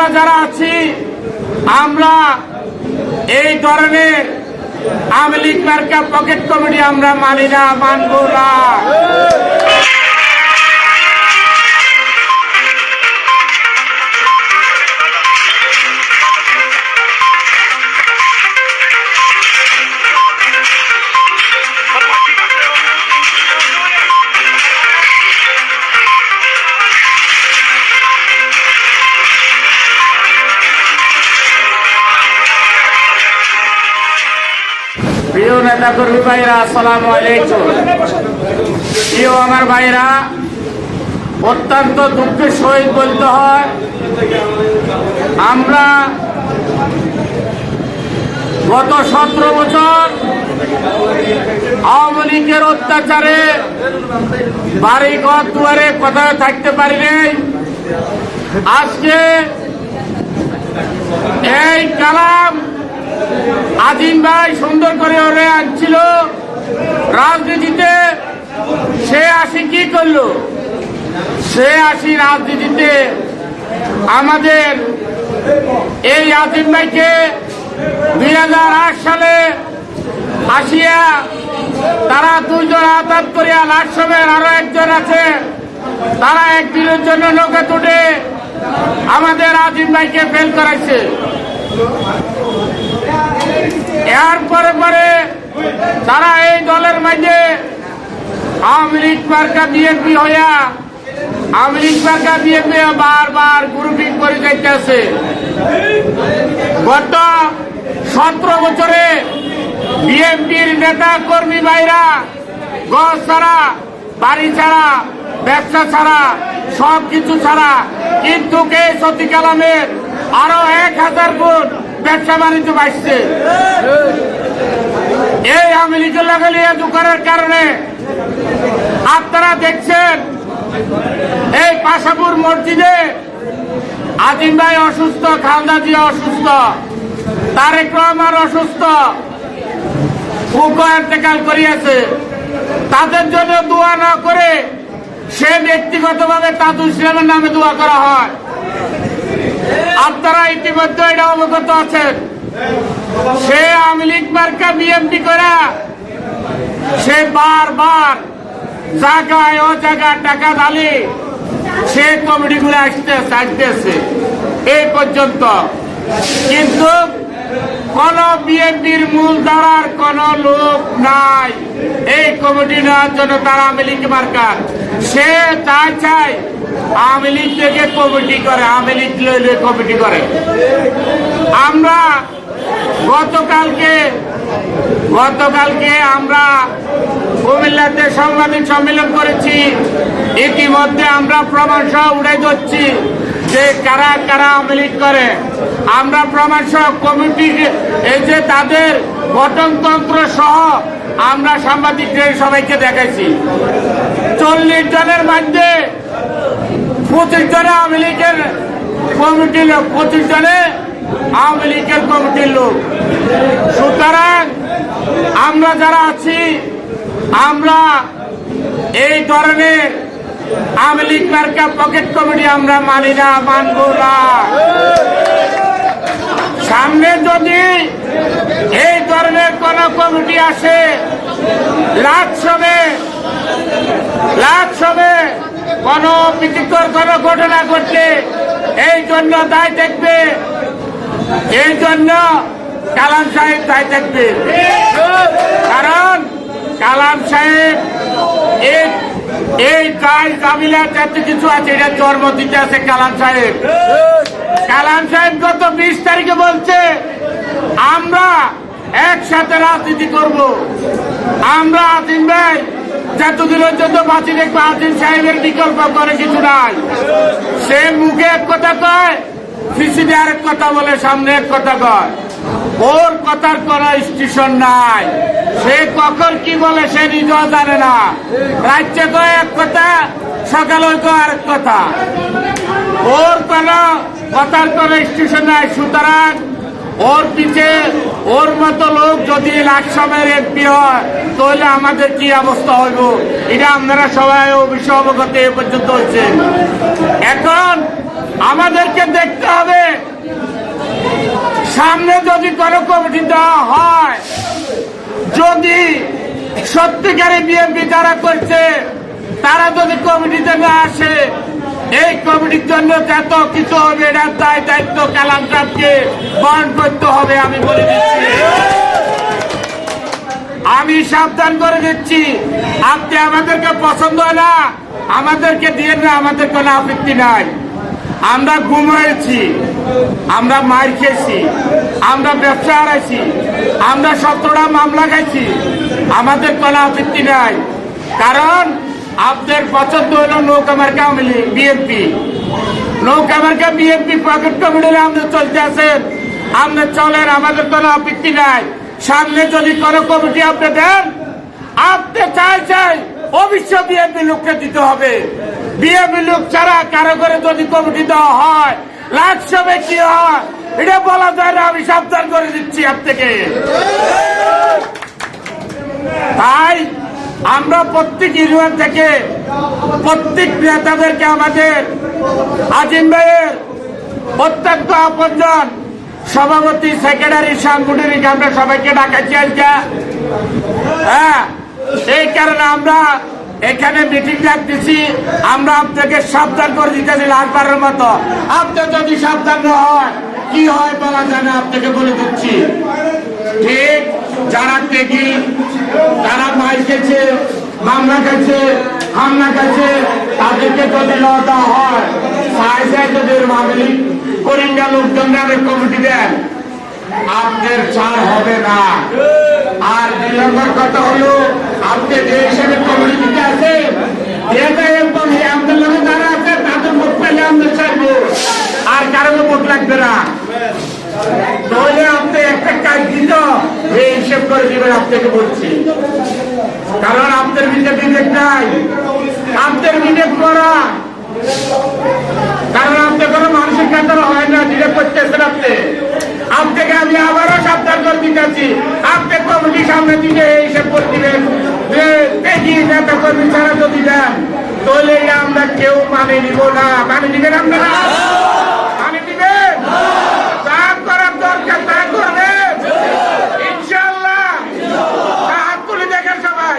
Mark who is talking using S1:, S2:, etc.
S1: আমরা যারা আছি, আমরা এই ধরনের আওয়ামী লীগ মার্কা পকেট কমিটি আমরা মানি না, মানব না। প্রিয় নেতা কর্মী ভাইরা, আসসালামু আলাইকুম। প্রিয় আমার ভাইরা, অত্যন্ত দুঃখের সহিত বলতে হয়, আমরা গত সতেরো বছর আওয়ামী লীগের অত্যাচারে বাড়ি ঘর দুয়ারে কোথাও থাকতে পারিনি আজকে এই কালাম আজিম ভাই সুন্দর করে ওরে আনছিল। রাজনীতিতে সে আসি কি করল? সে আসি রাজনীতিতে আমাদের এই আজিম ভাইকে দুই হাজার আট সালে আসিয়া তারা দুইজন আঘাত করিয়া লাটসমের আরও একজন আছে। তারা একদিনের জন্য নৌকা তুটে আমাদের আজিম ভাইকে ফেল করাইছে। এর পরে পরে তারা এই দলের মাঝে আওয়ামী লীগ মার্কা বিএনপি হইয়া, আওয়ামী লীগ মার্কা বিএনপি বারবার গ্রুপিং করে যাইতেছে। গত সতেরো বছরে বিএনপির নেতা কর্মী ভাইরা গছ ছাড়া, বাড়ি ছাড়া, ব্যবসা ছাড়া সব কিছু ছাড়া, কিন্তু কে সতী কালামের? আরও এক হাজার গুণ ব্যবসা বাণিজ্য বাড়ছে। এই আওয়ামী লীগের লাগালিয়া করার কারণে আপনারা দেখছেন, এই পাশাপুর মসজিদে আজিম ভাই অসুস্থ, খালদা জিয়া অসুস্থ, তারেক রহমান অসুস্থ এতেকাল করিয়াছে। তাদের জন্য দোয়া না করে সে ব্যক্তিগতভাবে তাদু ইসলামের নামে দোয়া করা হয়। আপনারা ইতিমধ্যে এটা অবগত আছেন সে আওয়ামী লীগ মার্কা বিএমপি করা। সে বারবার জায়গায় ও টাকা ঢালি। সে কমিটিগুলো আসতে আসতেছে এই পর্যন্ত। কিন্তু কোন বিএনপির মূল ধারার কোন লোক নাই। এই কমিটি নেওয়ার জন্য তারা আওয়ামী লীগ মার্কার সে চাই চাই আওয়ামী লীগ থেকে কমিটি করে, আওয়ামী লীগ কমিটি করে। আমরা গতকালকে গতকালকে আমরা কুমিল্লাতে সাংবাদিক সম্মেলন করেছি। ইতিমধ্যে আমরা প্রমাণ সহ উড়ে যাচ্ছি যে কারা কারা আওয়ামী লীগ করে। আমরা প্রমাণ সহ কমিটি, এই যে তাদের গঠনতন্ত্র সহ আমরা সাংবাদিকদের সবাইকে দেখাইছি। চল্লিশ জনের মধ্যে পঁচিশ জনে আওয়ামী লীগের কমিটির লোক, পঁচিশ জনে আওয়ামী লীগের কমিটির লোক। সুতরাং আমরা যারা আছি, আমরা এই ধরনের আওয়ামী লীগ মার্কা পকেট কমিটি আমরা মানি না, মানব না। সামনে যদি এই ধরনের কোন কমিটি আসে লাখ সবে সবে কোন বিচিত্র কোন ঘটনা ঘটলে এই জন্য দায় দেখবে এই জন্য কালাম সাহেব দায় দেখবে কারণ কালাম সাহেব এই দায় কাবিলার যত কিছু আছে এটা জন্ম দিতে আছে কালাম সাহেব। কালাম সাহেব গত বিশ তারিখে বলছে, আমরা একসাথে রাজনীতি করব। আমরা আজিম ভাই যতদিন পর্যন্ত বাঁচি দেখব আজিম সাহেবের বিকল্প করে কিছু নাই। সে মুখে এক কথা কয় ফিসিডে আরেক কথা বলে, সামনে এক কথা কয়। ওর কথার কোন স্টেশন নাই। সে কখন কি বলে, সে নিজেও জানে না। রাজ্যে কয় এক কথা সকালে কয় আরেক কথা। ওর কোন কথার কোন স্টেশন নাই, সুতরাং ওর পিছে ওর মতো লোক যদি লাকসামের এমপি হয়, তাহলে আমাদের কি অবস্থা হইব? এটা আপনারা সবাই অবশ্য অবগত এ পর্যন্ত হচ্ছে এখন আমাদেরকে দেখতে হবে, সামনে যদি কোনো কমিটি দেওয়া হয়, যদি সত্যিকারে বিএনপি যারা করছে, তারা যদি কমিটিতে না আসে এই কমিটির জন্য যত কিছু হবে এটার দায় দায়িত্ব, কালাম সাহেবকে বহন করতে হবে, আমি বলে দিচ্ছি। আমি সাবধান করে দিচ্ছি। আপনি আমাদেরকে পছন্দ হয় না, আমাদেরকে দিয়ে না আমাদের কোনো আপত্তি নাই। আমরা ঘুমাইছি আমরা মার খেয়েছি, আমরা ব্যবসা হারাইছি, আমরা সতেরোটা মামলা খাইছি, আমাদের কোনো আপত্তি নাই। কারণ আপনার পছন্দ হলো নৌকা মার্কা বিএনপি। নৌকা মার্কা, বিএনপি পকেট কমিটির আমাদের চলতে আছেন আপনি চলেন, আমাদের কোনো আপত্তি নাই। সামনে যদি কোনো কমিটি আপনি দেন, আপনি চাই চাই অবশ্যই বিএনপি লোককে দিতে হবে। বিএনপি লোক ছাড়া কারও করে যদি কমিটি দেওয়া হয়, লাখ সবে কি হয়? এটা বলা যায় না, আমি সাবধান করে দিচ্ছি আপনাকে তাই আমরা প্রত্যেক ইউনিয়ন থেকে প্রত্যেক নেতাদেরকে আমাদের আজিম ভাইয়ের অত্যন্ত আপনজন সভাপতি সেক্রেটারি সাংগঠনিক আমরা সবাইকে ডাকাচ্ছি আজকে। হ্যাঁ এই কারণে আমরা এখানে মিটিং ডাকতেছি। আমরা আপনাকে সাবধান করে দিতেছি লালবারের মতো। আপনি যদি সাবধান না হয় কি হয় বলা যায় না, আপনাকে বলে দিচ্ছি। ঠিক? যারা টেকি তারা মাই খেয়েছে, মামলা খাচ্ছে হামলা খাচ্ছে তাদেরকে যদি লওয়া হয়, সাই সাই যদি মামলি করিঙ্গা লোকজন কমিটি দেন। আপনার ছাড় হবে না। আর দুই নম্বর কথা হলো, আপনি যে হিসেবে কমিউনিটিতে আছে যারা আছে, তাদের ভোট পেলে আমরা চাইব আর কারও ভোট লাগবে না। হিসেব করে দিবেন আপনাকে বলছি। কারণ আপনার ভিতরে নাই। আপনার বিবেক করা। কারণ আপনি কোনো মানসিক কাতর হয় না যেটা করতেছেন আপনি। আপনাকে আমি আবারও সাবধান করে দিতেছি। আপনি কমিটি সামনে দিকে হিসেব করে দিবেন। নেতা কর্মী ছাড়া যদি দেন তাহলে আমরা কেউ মানে নিব না। মানে দিবেন আপনারা মানে দিবেন যা করার দরকার তা করবেন ইনশাল্লাহ হাত তুলে দেখেন সবাই